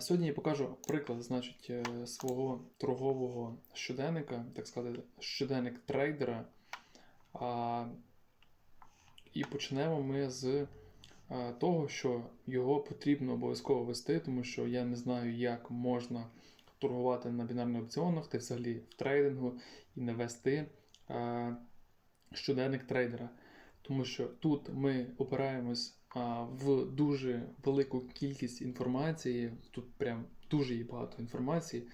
Сьогодні я покажу приклад значить, е, свого торгового щоденника, так сказати, щоденник трейдера. І почнемо ми з того, що його потрібно обов'язково вести, тому що я не знаю, як можна торгувати на бінарних опціонах та взагалі в трейдингу і не вести щоденник трейдера. Тому що тут ми опираємось в дуже велику кількість інформації, тут прям дуже є багато інформації,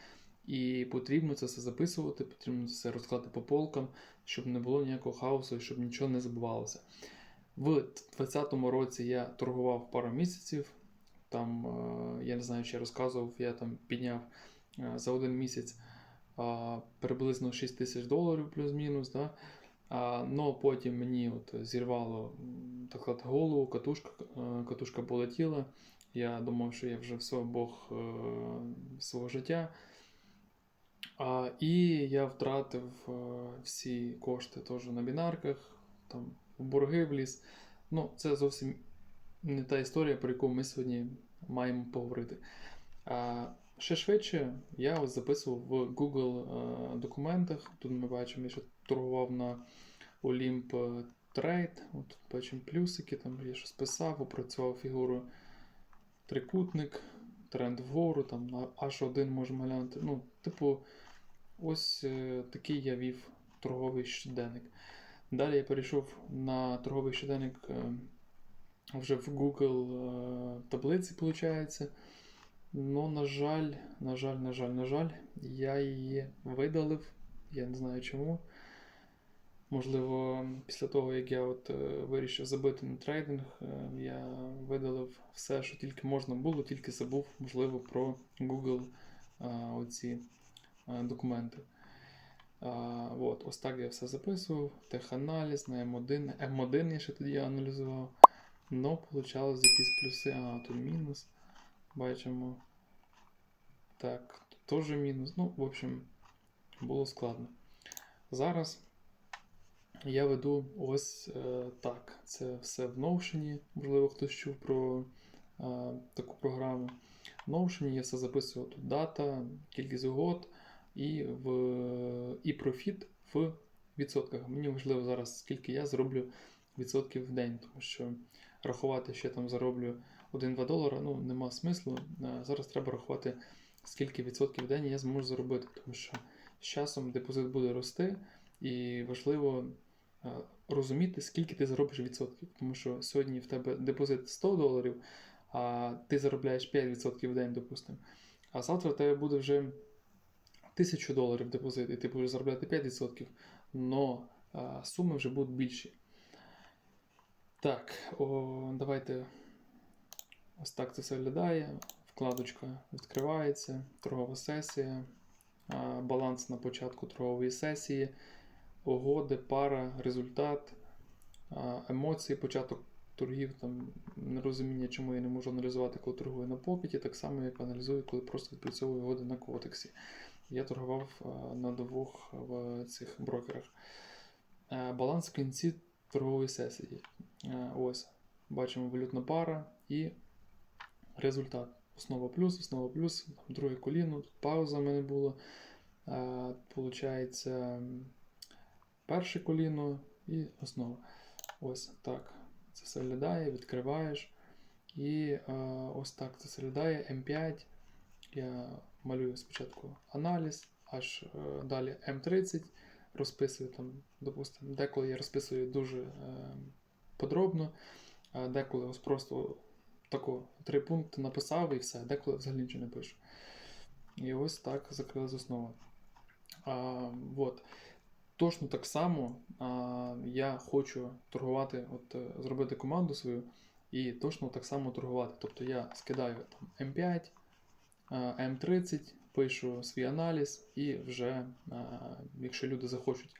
і потрібно це все записувати, потрібно це все розкладати по полкам, щоб не було ніякого хаосу, щоб нічого не забувалося. В 2020 році я торгував пару місяців. Там, е, я не знаю, чи розказував, я там підняв е, за один місяць приблизно 6 тисяч доларів плюс-мінус. Да? А, но потім мені от зірвало так сказати, голову, катушка, е, катушка полетіла. Я думав, що я вже все, Бог е, свого життя. А, і я втратив е, всі кошти теж на бінарках, там в борги вліз. Ну, це зовсім не та історія, про яку ми сьогодні маємо поговорити. А, ще швидше я записував в Google документах. Тут ми бачимо, ще торгував на Olymp Trade. От бачимо плюсики, там я щось писав, опрацював фігуру трикутник, тренд вгору, там на H1 можемо глянути. Ну, типу, ось е, такий я вів торговий щоденник. Далі я перейшов на торговий щоденник е, вже в Google е, таблиці, виходить. Ну, на жаль, на жаль, на жаль, на жаль, я її видалив. Я не знаю чому. Можливо, після того, як я от е, вирішив забити на трейдинг, е, я видалив все, що тільки можна було, тільки забув, можливо, про Google е, оці документи. От, ось так я все записував. Теханаліз на М1. М1 я ще тоді аналізував. Ну, получалось якісь плюси, а тут мінус. Бачимо. Так, теж мінус. Ну, в общем, було складно. Зараз я веду ось е, так. Це все в Notion. Можливо, хтось чув про е, таку програму. В Notion я все записую тут дата, кількість угод і, в, і профіт в відсотках. Мені важливо зараз, скільки я зроблю відсотків в день, тому що рахувати, що я там зароблю 1-2 долара, ну нема смислу. Е, Зараз треба рахувати, скільки відсотків в день я зможу заробити, тому що з часом депозит буде рости, і важливо розуміти, скільки ти заробиш відсотків. Тому що сьогодні в тебе депозит 100 доларів, а ти заробляєш 5% в день, допустимо. А завтра в тебе буде вже 1000 доларів депозит, і ти будеш заробляти 5%, але суми вже будуть більші. Так, о, давайте ось так це все виглядає. Вкладочка відкривається, торгова сесія, баланс на початку торгової сесії, угоди, пара, результат, емоції, початок торгів, там нерозуміння, чому я не можу аналізувати, коли торгую на покеті, так само, як аналізую, коли просто відпрацьовую угоди на котексі. Я торгував на двох в цих брокерах. Баланс в кінці торгової сесії. Е, Ось, бачимо валютна пара і результат. Основа плюс, основа плюс, друге коліно, пауза в мене була. Е, Получається перше коліно і основа. Ось так. Це все виглядає, відкриваєш. І е, ось так це виглядає. М5. Я малюю спочатку аналіз, аж е, далі М30 розписую там, допустимо, деколи я розписую дуже е, подробно, а деколи ось просто тако три пункти написав і все, деколи взагалі нічого не пишу. І ось так закрилась основа. А, вот. Точно так само а, я хочу торгувати, от, е, зробити команду свою і точно так само торгувати. Тобто я скидаю там М5, а, М30, пишу свій аналіз, і вже, а, якщо люди захочуть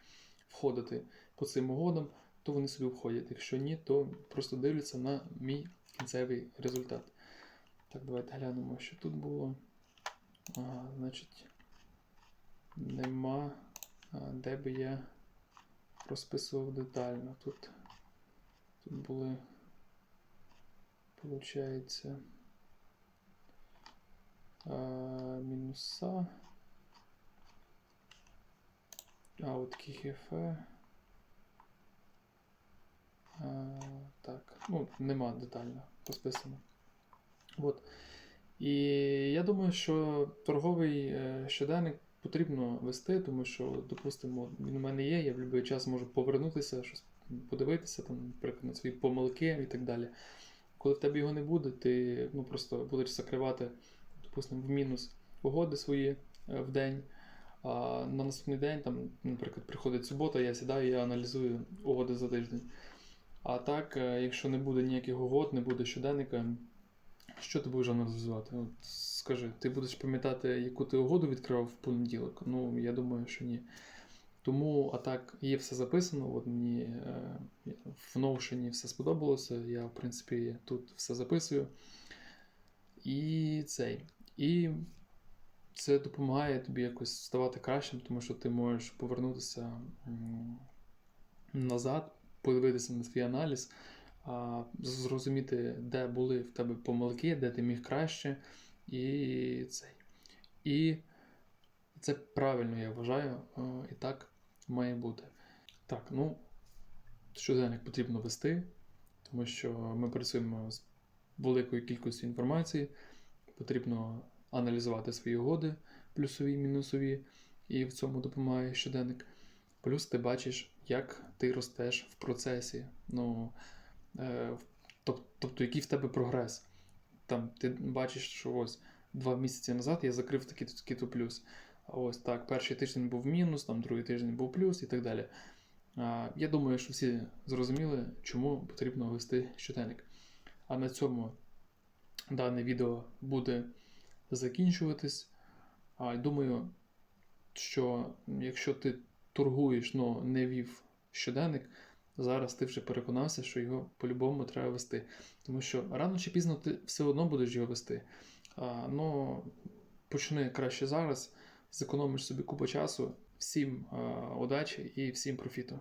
входити по цим угодам, то вони собі входять. Якщо ні, то просто дивляться на мій кінцевий результат. Так, давайте глянемо, що тут було. А, значить, нема, де би я розписував детально. Тут, тут були, виходить, мінуса. А от кіхефе. Так, ну, нема детально розписано. От. І я думаю, що торговий е, щоденник потрібно вести, тому що, допустимо, він у мене є, я в будь-який час можу повернутися, щось подивитися, там, наприклад, на свої помилки і так далі. Коли в тебе його не буде, ти ну, просто будеш закривати, допустимо, в мінус угоди свої е, в день. А на наступний день, там, наприклад, приходить субота, я сідаю і аналізую угоди за тиждень. А так, е, якщо не буде ніяких угод, не буде щоденника, що ти будеш аналізувати? От скажи, ти будеш пам'ятати, яку ти угоду відкривав в понеділок? Ну, я думаю, що ні. Тому, а так, є все записано. От мені е, в Notion все сподобалося. Я, в принципі, тут все записую. І цей. І це допомагає тобі якось ставати кращим, тому що ти можеш повернутися назад, подивитися на свій аналіз, зрозуміти, де були в тебе помилки, де ти міг краще. І цей. І це правильно, я вважаю, і так має бути. Так, ну, щоденник потрібно вести, тому що ми працюємо з великою кількістю інформації, потрібно аналізувати свої угоди, плюсові мінусові, і в цьому допомагає щоденник. Плюс ти бачиш, як ти ростеш в процесі. Ну, тобто, який в тебе прогрес. Там ти бачиш, що ось два місяці назад я закрив такий-то плюс. Ось так, перший тиждень був мінус, там другий тиждень був плюс і так далі. Я думаю, що всі зрозуміли, чому потрібно вести щоденник. А на цьому дане відео буде закінчуватись. Думаю, що якщо ти торгуєш, але не вів щоденник, зараз ти вже переконався, що його по-любому треба вести. Тому що рано чи пізно ти все одно будеш його вести. А, ну, почни краще зараз, зекономиш собі купу часу. Всім а, удачі і всім профіту.